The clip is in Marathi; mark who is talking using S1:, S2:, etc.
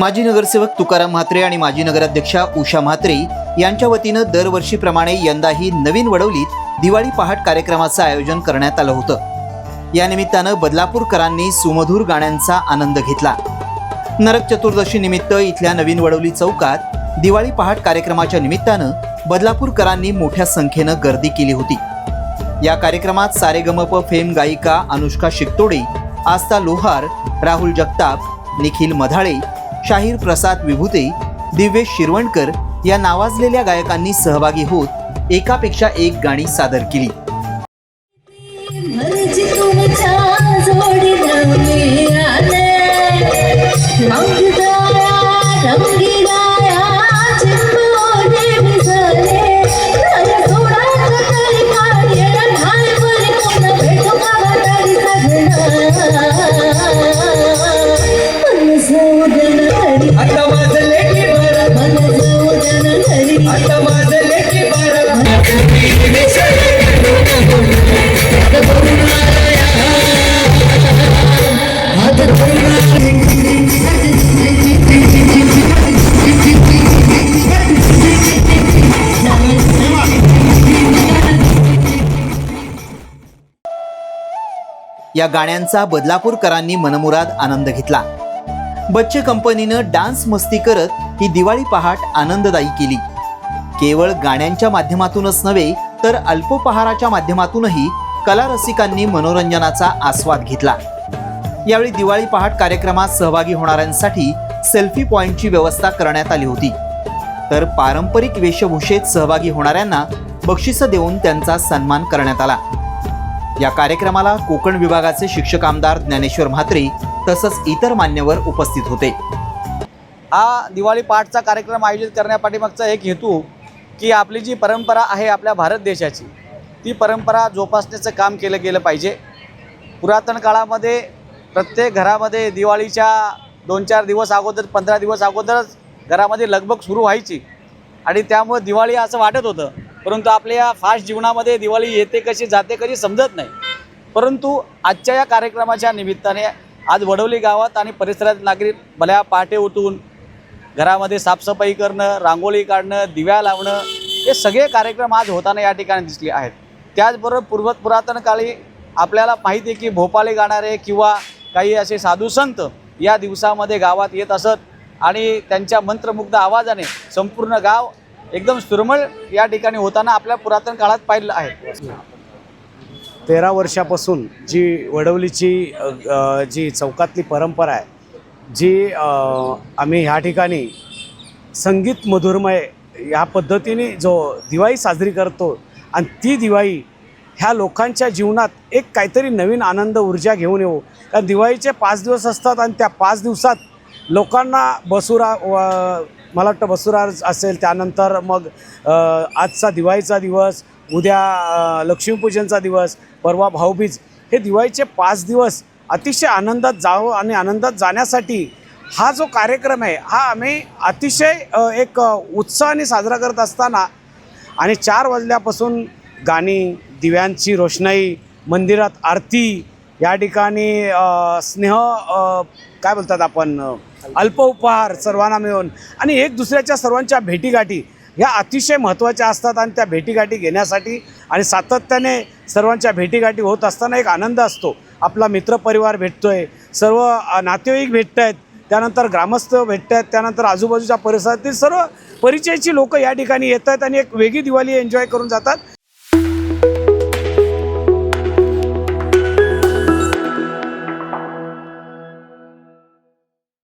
S1: माजी नगरसेवक तुकाराम म्हात्रे आणि माजी नगराध्यक्षा उषा म्हात्रे यांच्या वतीनं दरवर्षीप्रमाणे यंदाही नवीन वडवलीत दिवाळी पहाट कार्यक्रमाचं आयोजन करण्यात आलं होतं. या निमित्तानं बदलापूरकरांनी सुमधूर गाण्यांचा आनंद घेतला. नरक चतुर्दशी निमित्त इथल्या नवीन वडवली चौकात दिवाळी पहाट कार्यक्रमाच्या निमित्तानं बदलापूरकरांनी मोठ्या संख्येनं गर्दी केली होती. या कार्यक्रमात सारेगमप फेम गायिका अनुष्का शिकतोडे आस्था लोहार राहुल जगताप निखिल मधाळे शाहीर प्रसाद विभूते दिव्येश शिरवणकर या नावाजलेल्या गायकांनी सहभागी होत एकापेक्षा एक गाणी सादर केली.
S2: मर्जी
S1: या गाण्यांचा बदलापूरकरांनी मनमुराद आनंद घेतला. बच्चे कंपनीनं डान्स मस्ती करत ही दिवाळी पहाट आनंददायी केली. केवळ गाण्यांच्या माध्यमातूनच नव्हे तर अल्पोपहाराच्या माध्यमातूनही कला रसिकांनी मनोरंजनाचा आस्वाद घेतला. यावेळी दिवाळी पहाट कार्यक्रमात सहभागी होणाऱ्यांसाठी सेल्फी पॉईंटची व्यवस्था करण्यात आली होती. तर पारंपरिक वेशभूषेत सहभागी होणाऱ्यांना बक्षिसं देऊन त्यांचा सन्मान करण्यात आला. या कार्यक्रमाला कोकण विभागाचे शिक्षक आमदार ज्ञानेश्वर म्हात्रे तसंच इतर मान्यवर उपस्थित होते.
S3: हा दिवाळी पाठचा कार्यक्रम आयोजित करण्यापाठीमागचा एक हेतू की आपली जी परंपरा आहे आपल्या भारत देशाची ती परंपरा जोपासण्याचं काम केलं गेलं पाहिजे. पुरातन काळामध्ये प्रत्येक घरामध्ये दिवाळीच्या दोन चार दिवस अगोदर पंधरा दिवस अगोदरच घरामध्ये लगबग सुरू व्हायची आणि त्यामुळे दिवाळी असं वाटत होतं. परंतु आपल्या या फास्ट जीवनामध्ये दिवाळी येते कशी जाते कशी समजत नाही. परंतु आजच्या या कार्यक्रमाच्या निमित्ताने आज वडवली गावात आणि परिसरात नागरिक भल्या पहाटे उठून घरामध्ये साफसफाई करणं रांगोळी काढणं दिव्या लावणं हे सगळे कार्यक्रम आज होताना या ठिकाणी दिसले आहेत. त्याचबरोबर पूर्व पुरातन काळी आपल्याला माहिती आहे की भोपाळी गाणारे किंवा काही असे साधू संत या दिवसामध्ये गावात येत असत आणि त्यांच्या मंत्रमुग्ध आवाजाने संपूर्ण गाव एकदम सुरमळ या ठिकाणी होताना आपल्या पुरातन काळात पाहिलं आहे.
S4: तेरा वर्षापासून जी वडवलीची जी चौकातली परंपरा आहे जी आम्ही ह्या ठिकाणी संगीत मधुरमय या पद्धतीने जो दिवाळी साजरी करतो आणि ती दिवाळी ह्या लोकांच्या जीवनात एक काहीतरी नवीन आनंद ऊर्जा घेऊन येऊ. कारण दिवाळीचे पाच दिवस असतात आणि त्या पाच दिवसात लोकांना बसुरा व मला वाटतं बसुरा असेल त्यानंतर मग आजचा दिवाळीचा दिवस उद्या लक्ष्मीपूजनचा दिवस परवा भाऊबीज हे दिवाळीचे पाच दिवस अतिशय आनंदात जावं आणि आनंदात जाण्यासाठी हा जो कार्यक्रम आहे हा आम्ही अतिशय एक उत्साहाने साजरा करत असताना आणि चार वाजल्यापासून गाणी दिव्यांची रोषणाई मंदिरात आरती या ठिकाणी स्नेह काय बोलतात आपण अल्प उपहार सर्वांना मिळून आणि एक दुसऱ्याच्या सर्वांच्या भेटीगाठी ह्या अतिशय महत्त्वाच्या असतात आणि त्या भेटीगाठी घेण्यासाठी आणि सातत्याने सर्वांच्या भेटीगाठी होत असताना एक आनंद असतो. आपला मित्रपरिवार भेटतो आहे सर्व नातेवाईक भेटत आहेत त्यानंतर ग्रामस्थ भेटत आहेत त्यानंतर आजूबाजूच्या परिसरातील सर्व परिचयाची लोकं या ठिकाणी येत आहेत आणि एक वेगळी दिवाळी एन्जॉय करून जातात.